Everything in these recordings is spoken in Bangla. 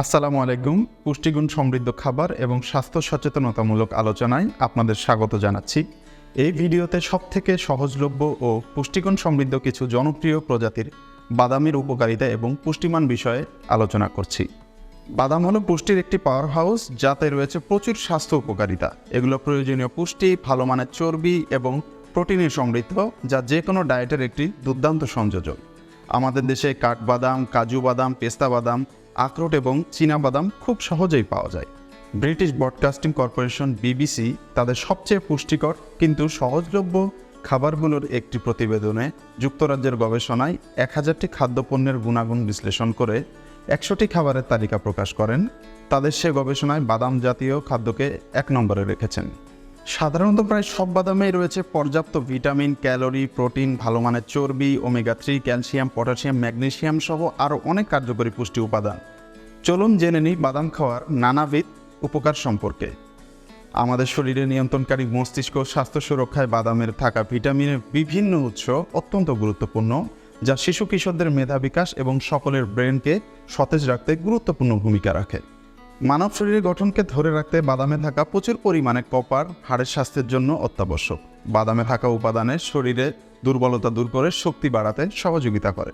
আসসালামু আলাইকুম, পুষ্টিগুণ সমৃদ্ধ খাবার এবং স্বাস্থ্য সচেতনতামূলক আলোচনায় আপনাদের স্বাগত জানাচ্ছি। এই ভিডিওতে সবথেকে সহজলভ্য ও পুষ্টিগুণ সমৃদ্ধ কিছু জনপ্রিয় প্রজাতির বাদামের উপকারিতা এবং পুষ্টিমান বিষয়ে আলোচনা করছি। বাদাম হলো পুষ্টির একটি পাওয়ার হাউস যাতে রয়েছে প্রচুর স্বাস্থ্য উপকারিতা। এগুলো প্রয়োজনীয় পুষ্টি, ভালো মানের চর্বি এবং প্রোটিনে সমৃদ্ধ, যা যে কোনো ডায়েটের একটি দুর্দান্ত সংযোজন আমাদের দেশে কাঠবাদাম, কাজু বাদাম, পেস্তা বাদাম আখরোট এবং বাদাম খুব সহজেই পাওয়া যায়। ব্রিটিশ ব্রডকাস্টিং কর্পোরেশন বিবিসি তাদের সবচেয়ে পুষ্টিকর কিন্তু সহজলভ্য খাবারগুলোর একটি প্রতিবেদনে যুক্তরাজ্যের গবেষণায় এক হাজারটি খাদ্যপণ্যের গুণাগুণ বিশ্লেষণ করে একশোটি খাবারের তালিকা প্রকাশ করেন। তাদের সে গবেষণায় বাদাম জাতীয় খাদ্যকে এক নম্বরে রেখেছেন। সাধারণত প্রায় সব বাদামেই রয়েছে পর্যাপ্ত ভিটামিন, ক্যালোরি, প্রোটিন, ভালো মানের চর্বি, omega three, calcium, potassium magnesium সহ আরও অনেক কার্যকরী পুষ্টি উপাদান। চলুন জেনে নিই বাদাম খাওয়ার নানাবিধ উপকার সম্পর্কে। আমাদের শরীরে নিয়ন্ত্রণকারী মস্তিষ্ক, স্বাস্থ্য সুরক্ষায় বাদামের থাকা ভিটামিনের বিভিন্ন উৎস অত্যন্ত গুরুত্বপূর্ণ, যা শিশু কিশোরদের মেধা বিকাশ এবং সকলের ব্রেনকে সতেজ রাখতে গুরুত্বপূর্ণ ভূমিকা রাখে। মানব শরীরের গঠনকে ধরে রাখতে বাদামে থাকা প্রচুর পরিমাণে কপার, হাড়ের স্বাস্থ্যের জন্য অত্যাবশ্যক। বাদামে থাকা উপাদানে শরীরে দুর্বলতা দূর করে শক্তি বাড়াতে সহযোগিতা করে।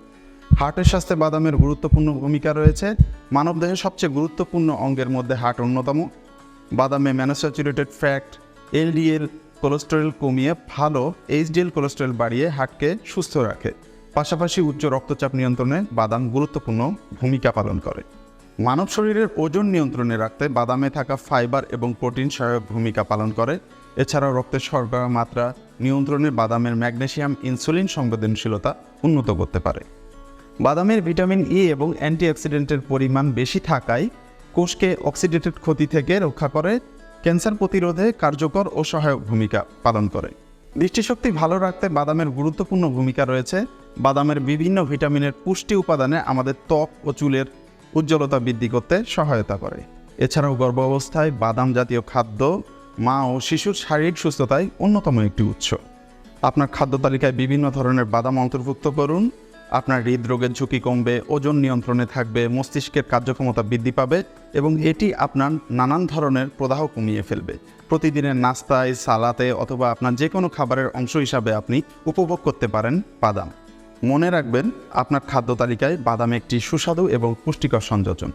হার্টের স্বাস্থ্যে বাদামের গুরুত্বপূর্ণ ভূমিকা রয়েছে। মানবদেহের সবচেয়ে গুরুত্বপূর্ণ অঙ্গের মধ্যে হার্ট অন্যতম। বাদামে ম্যানোস্যাচুরেটেড ফ্যাট, এলডিএল কোলেস্টেরল কমিয়ে ভালো এইচডিএল কোলেস্টেরল বাড়িয়ে হার্টকে সুস্থ রাখে। পাশাপাশি উচ্চ রক্তচাপ নিয়ন্ত্রণে বাদাম গুরুত্বপূর্ণ ভূমিকা পালন করে। মানব শরীরের ওজন নিয়ন্ত্রণে রাখতে বাদামে থাকা ফাইবার এবং প্রোটিন সহায়ক ভূমিকা পালন করে। এছাড়াও রক্তের শর্করা মাত্রা নিয়ন্ত্রণে বাদামের ম্যাগনেসিয়াম ইনসুলিন সংবেদনশীলতা উন্নত করতে পারে। বাদামের ভিটামিন ই এবং অ্যান্টিঅক্সিডেন্টের পরিমাণ বেশি থাকায় কোষকে অক্সিডেটেড ক্ষতি থেকে রক্ষা করে, ক্যান্সার প্রতিরোধে কার্যকর ও সহায়ক ভূমিকা পালন করে। দৃষ্টিশক্তি ভালো রাখতে বাদামের গুরুত্বপূর্ণ ভূমিকা রয়েছে। বাদামের বিভিন্ন ভিটামিনের পুষ্টি উপাদানে আমাদের ত্বক ও চুলের উজ্জ্বলতা বৃদ্ধি করতে সহায়তা করে। এছাড়াও গর্ভাবস্থায় বাদাম জাতীয় খাদ্য, মা ও শিশুর শারীরিক সুস্থতায় অন্যতম একটি উৎস। আপনার খাদ্য তালিকায় বিভিন্ন ধরনের বাদাম অন্তর্ভুক্ত করুন। আপনার হৃদরোগের ঝুঁকি কমবে, ওজন নিয়ন্ত্রণে থাকবে, মস্তিষ্কের কার্যক্ষমতা বৃদ্ধি পাবে এবং এটি আপনার নানান ধরনের প্রদাহ কমিয়ে ফেলবে। প্রতিদিনের নাস্তায়, সালাতে অথবা আপনার যে কোনো খাবারের অংশ হিসাবে আপনি উপভোগ করতে পারেন বাদাম। মনে রাখবেন, আপনার খাদ্য তালিকায় বাদাম একটি সুস্বাদু এবং পুষ্টিকর সংযোজন।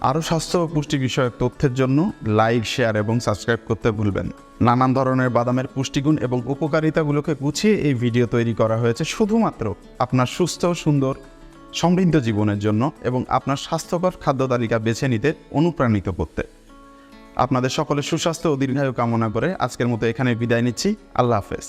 আরও স্বাস্থ্য ও পুষ্টি বিষয়ক তথ্যের জন্য লাইক, শেয়ার এবং সাবস্ক্রাইব করতে ভুলবেন নানান ধরনের বাদামের পুষ্টিগুণ এবং উপকারিতাগুলোকে গুছিয়ে এই ভিডিও তৈরি করা হয়েছে শুধুমাত্র আপনার সুস্থ, সুন্দর, সমৃদ্ধ জীবনের জন্য এবং আপনার স্বাস্থ্যকর খাদ্য তালিকা বেছে নিতে অনুপ্রাণিত করতে। আপনাদের সকলের সুস্বাস্থ্য ও দীর্ঘায়ু কামনা করে আজকের মতো এখানে বিদায় নিচ্ছি। আল্লাহ হাফেজ।